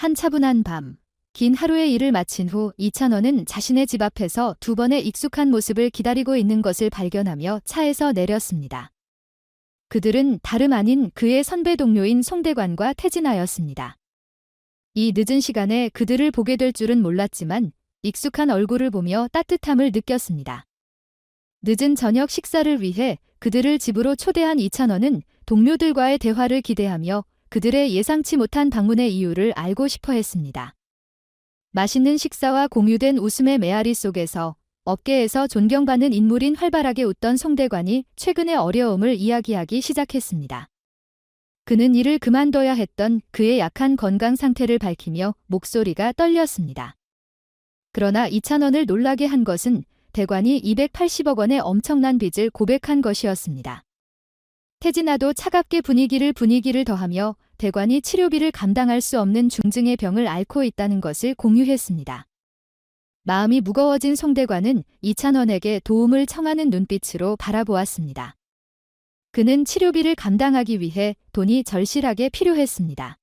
한 차분한 밤, 긴 하루의 일을 마친 후 이찬원은 자신의 집 앞에서 두 번의 익숙한 모습을 기다리고 있는 것을 발견하며 차에서 내렸습니다. 그들은 다름 아닌 그의 선배 동료인 송대관과 태진하였습니다. 이 늦은 시간에 그들을 보게 될 줄은 몰랐지만 익숙한 얼굴을 보며 따뜻함을 느꼈습니다. 늦은 저녁 식사를 위해 그들을 집으로 초대한 이찬원은 동료들과의 대화를 기대하며 그들의 예상치 못한 방문의 이유를 알고 싶어 했습니다. 맛있는 식사와 공유된 웃음의 메아리 속에서 업계에서 존경받는 인물인 활발하게 웃던 송대관이 최근의 어려움을 이야기하기 시작했습니다. 그는 일을 그만둬야 했던 그의 약한 건강 상태를 밝히며 목소리가 떨렸습니다. 그러나 이찬원을 놀라게 한 것은 대관이 280억 원의 엄청난 빚을 고백한 것이었습니다. 태진아도 차갑게 분위기를 분위기를 더하며 대관이 치료비를 감당할 수 없는 중증의 병을 앓고 있다는 것을 공유했습니다. 마음이 무거워진 송대관은 이찬원에게 도움을 청하는 눈빛으로 바라보았습니다. 그는 치료비를 감당하기 위해 돈이 절실하게 필요했습니다.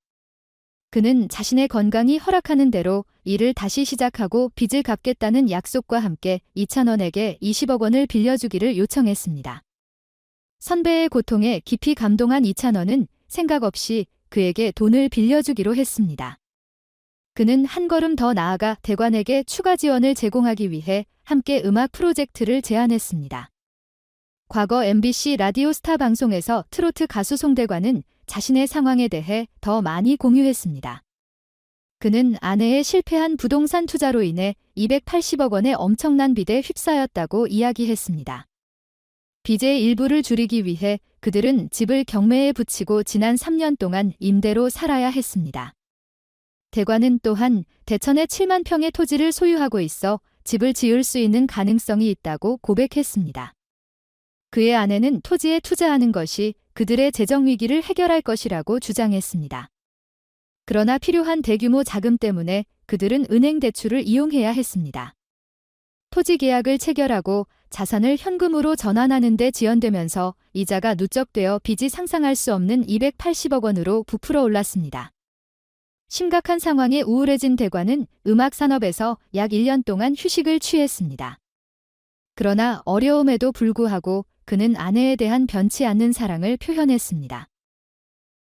그는 자신의 건강이 허락하는 대로 일을 다시 시작하고 빚을 갚겠다는 약속과 함께 이찬원에게 20억 원을 빌려주기를 요청했습니다. 선배의 고통에 깊이 감동한 이찬원은 생각 없이 그에게 돈을 빌려주기로 했습니다. 그는 한 걸음 더 나아가 대관에게 추가 지원을 제공하기 위해 함께 음악 프로젝트를 제안했습니다. 과거 MBC 라디오 스타 방송에서 트로트 가수 송대관은 자신의 상황에 대해 더 많이 공유했습니다. 그는 아내의 실패한 부동산 투자로 인해 280억 원의 엄청난 빚에 휩싸였다고 이야기했습니다. 빚의 일부를 줄이기 위해 그들은 집을 경매에 붙이고 지난 3년 동안 임대로 살아야 했습니다. 대관은 또한 대천에 7만 평의 토지를 소유하고 있어 집을 지을 수 있는 가능성이 있다고 고백했습니다. 그의 아내는 토지에 투자하는 것이 그들의 재정 위기를 해결할 것이라고 주장했습니다. 그러나 필요한 대규모 자금 때문에 그들은 은행 대출을 이용해야 했습니다. 토지 계약을 체결하고 자산을 현금으로 전환하는 데 지연되면서 이자가 누적되어 빚이 상상할 수 없는 280억 원으로 부풀어 올랐습니다. 심각한 상황에 우울해진 대관은 음악 산업에서 약 1년 동안 휴식을 취했습니다. 그러나 어려움에도 불구하고 그는 아내에 대한 변치 않는 사랑을 표현했습니다.